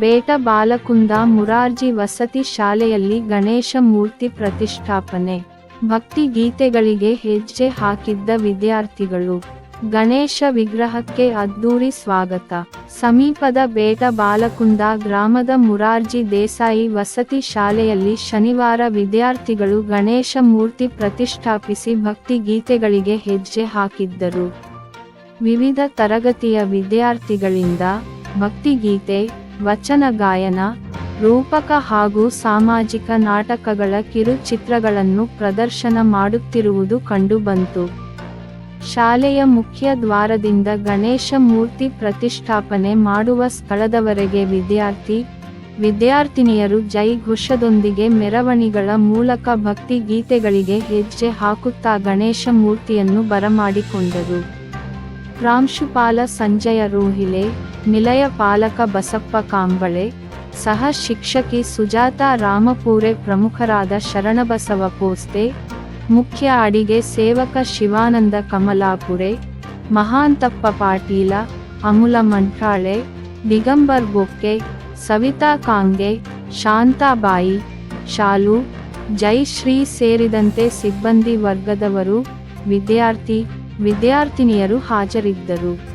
ಬೇಟ ಬಾಲಕುಂದ ಮುರಾರ್ಜಿ ವಸತಿ ಶಾಲೆಯಲ್ಲಿ ಗಣೇಶ ಮೂರ್ತಿ ಪ್ರತಿಷ್ಠಾಪನೆ. ಭಕ್ತಿ ಗೀತೆಗಳಿಗೆ ಹೆಜ್ಜೆ ಹಾಕಿದ್ದ ವಿದ್ಯಾರ್ಥಿಗಳು. ಗಣೇಶ ವಿಗ್ರಹಕ್ಕೆ ಅದ್ದೂರಿ ಸ್ವಾಗತ. ಸಮೀಪದ ಬೇಟ ಬಾಲಕುಂದ ಗ್ರಾಮದ ಮುರಾರ್ಜಿ ದೇಸಾಯಿ ವಸತಿ ಶಾಲೆಯಲ್ಲಿ ಶನಿವಾರ ವಿದ್ಯಾರ್ಥಿಗಳು ಗಣೇಶ ಮೂರ್ತಿ ಪ್ರತಿಷ್ಠಾಪಿಸಿ ಭಕ್ತಿ ಗೀತೆಗಳಿಗೆ ಹೆಜ್ಜೆ ಹಾಕಿದ್ದರು. ವಿವಿಧ ತರಗತಿಯ ವಿದ್ಯಾರ್ಥಿಗಳಿಂದ ಭಕ್ತಿಗೀತೆ ವಚನ ಗಾಯನ, ರೂಪಕ ಹಾಗೂ ಸಾಮಾಜಿಕ ನಾಟಕಗಳ ಕಿರುಚಿತ್ರಗಳನ್ನು ಪ್ರದರ್ಶನ ಮಾಡುತ್ತಿರುವುದು ಕಂಡುಬಂತು. ಶಾಲೆಯ ಮುಖ್ಯ ದ್ವಾರದಿಂದ ಗಣೇಶ ಮೂರ್ತಿ ಪ್ರತಿಷ್ಠಾಪನೆ ಮಾಡುವ ಸ್ಥಳದವರೆಗೆ ವಿದ್ಯಾರ್ಥಿ, ವಿದ್ಯಾರ್ಥಿನಿಯರು ಜೈ ಘೋಷದೊಂದಿಗೆ ಮೆರವಣಿಗಳ ಮೂಲಕ ಭಕ್ತಿ ಗೀತೆಗಳಿಗೆ ಹೆಜ್ಜೆ ಹಾಕುತ್ತಾ ಗಣೇಶ ಮೂರ್ತಿಯನ್ನು ಬರಮಾಡಿಕೊಂಡರು. ಪ್ರಾಂಶುಪಾಲ ಸಂಜಯ ರೋಹಿಲೆ, ನಿಲಯ ಪಾಲಕ ಬಸಪ್ಪ ಕಾಂಬಳೆ, ಸಹ ಶಿಕ್ಷಕಿ ಸುಜಾತ ರಾಮಪೂರೆ ಪ್ರಮುಖರಾದ ಶರಣಬಸವ ಪೋಸ್ತೆ, ಮುಖ್ಯ ಅಡಿಗೆ ಸೇವಕ ಶಿವಾನಂದ ಕಮಲಾಪುರೆ, ಮಹಾಂತಪ್ಪ ಪಾಟೀಲ, ಅಮುಲ ಮಂಠಾಳೆ ದಿಗಂಬರ್ ಬೊಕ್ಕೆ, ಸವಿತಾ ಕಾಂಗೆ ಶಾಂತಾಬಾಯಿ ಶಾಲು, ಜೈಶ್ರೀ ಸೇರಿದಂತೆ ಸಿಬ್ಬಂದಿ ವರ್ಗದವರು, ವಿದ್ಯಾರ್ಥಿ ವಿದ್ಯಾರ್ಥಿನಿಯರು ಹಾಜರಿದ್ದರು.